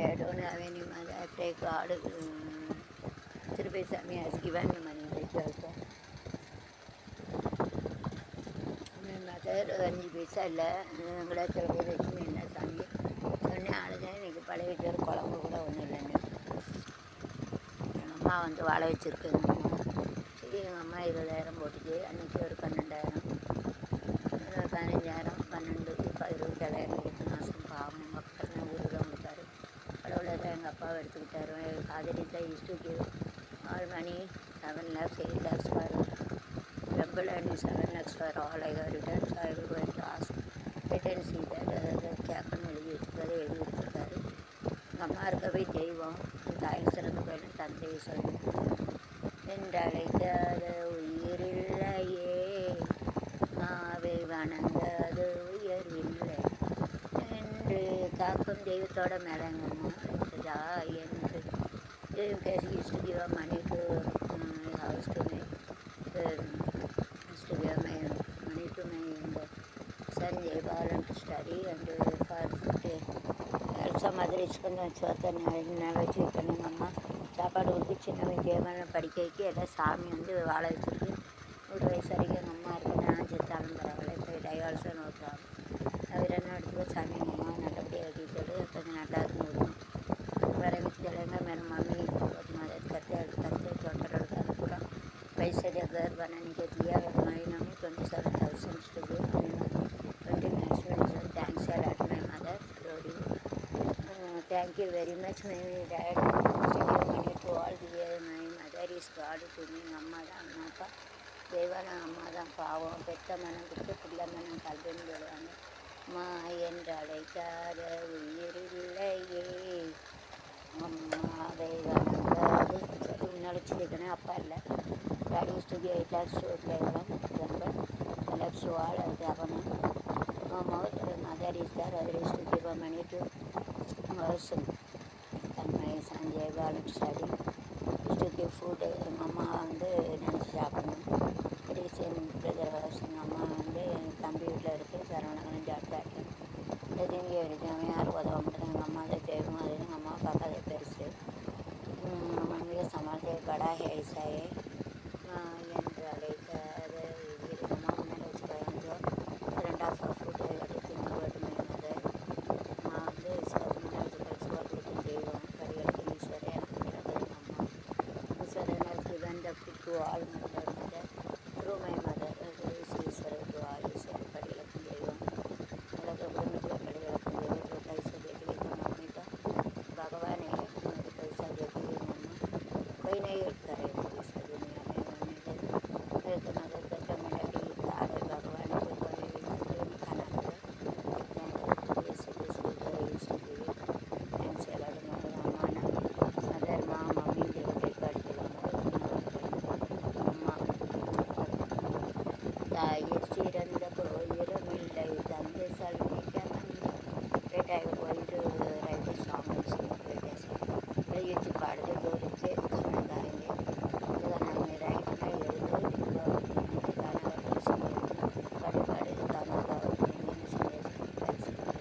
I don't have any money. I pray God. Um, Swami has given me money like also. My mother அஞ்சு பைசா இல்லை எங்களை சில பேர் வச்சு என்ன சாமி சொன்னேன் அழுதேன் இன்னைக்கு பழைய வச்சு குழம்பு கூட ஒன்றும் இல்லைன்னு எங்கள் அம்மா வந்து வாழை வச்சுருக்கு எங்கள் அம்மா சரி எங்கள் அம்மா இருபதாயிரம் போட்டுச்சு அன்றைக்கி ஒரு பன்னெண்டாயிரம் ஒரு பதினஞ்சாயிரம் பன்னெண்டு இப்போ இருபத்தேழாயிரம் எட்டு மாதம் பாவம் எங்கள் அப்பா தான் ஊருக்கு தான் கொடுத்தாரு கடவுளை தான் எங்கள் அப்பாவை எடுத்துக்கிட்டாரு. Father is the to give all money seven lakhs eight lakhs for double and seven lakhs for all I returns return so I will going to கேட்கணும் எழுதி வச்சுருக்காரு எழுதி வச்சுருக்காரு. எங்கள் அம்மா இருக்கவே தெய்வம். தாய் சிறந்த கோயில் தந்தை சொல்லி. என்றழைக்காத உயிரில்லையே மாவை வணங்காத உயர்வில்லை. என்று காக்கும் தெய்வத்தோட மேலங்கம்மா இருக்குதா என்று use to give money to house to my to give my money to my இந்த son Jayabalan to study and for some other கொஞ்சம் சோத்த வச்சு பண்ணுங்க அம்மா சாப்பாடு கொடுத்து சின்னவன் ஜெயபாலனை படிக்க வைக்க எல்லாம் சாமி வந்து வாழ வச்சுருக்கு ஒரு வயசு வரைக்கும் எங்கள் அம்மா இருக்கு நான் செத்தாலும் பரவாயில்ல இப்போ டைவால்ஸும் நோக்கலாம் ఐశ్వర్య గారు వనానికి దియా మరినమి twenty seven thousands to give thanks minutes minutes thanks a lot my mother very much you very all my my mother is all dear my mother to me அம்மா தான் அம்மாப்பா தெய்வான அம்மா தான் பாவம் பெத்த மனம் கொடுத்து பிள்ளை மனம் கல்வின்னு சொல்லுவாங்க அம்மா என்று அழைக்காத உயிரில்லையே அம்மாவை வணங்காது முன்னாடி சொல்லிக்கணும் அப்பா இல்லை ગાર્ડન સ્ટુડિયો એટલા શોધ લેવડા લક્ષ વાળ અધ્યાપના મહોત્સવ મધર ઇઝ અધર સ્ટુડિયો મને ટુ મહોત્સવ தன்மை Sanjay Balan study studio food எங்கள் அம்மா வந்து நினச்சி சாப்பிடணும் ரீசன் பிரதர் ஹவுஸ் எங்கள் அம்மா வந்து தம்பி வீட்டில் இருக்குது சரவணகலம் ஜாப்டாக இருக்கேன் எதுவுமே இருக்குது அவன் யாரும் உதவ மாட்டேன் எங்கள் அம்மா அதை தேவை அது எங்கள் அம்மா பார்க்க அதை பெருசு மண்ணில் சமாளித்து கடா ஹேடிஸாயே 在一些人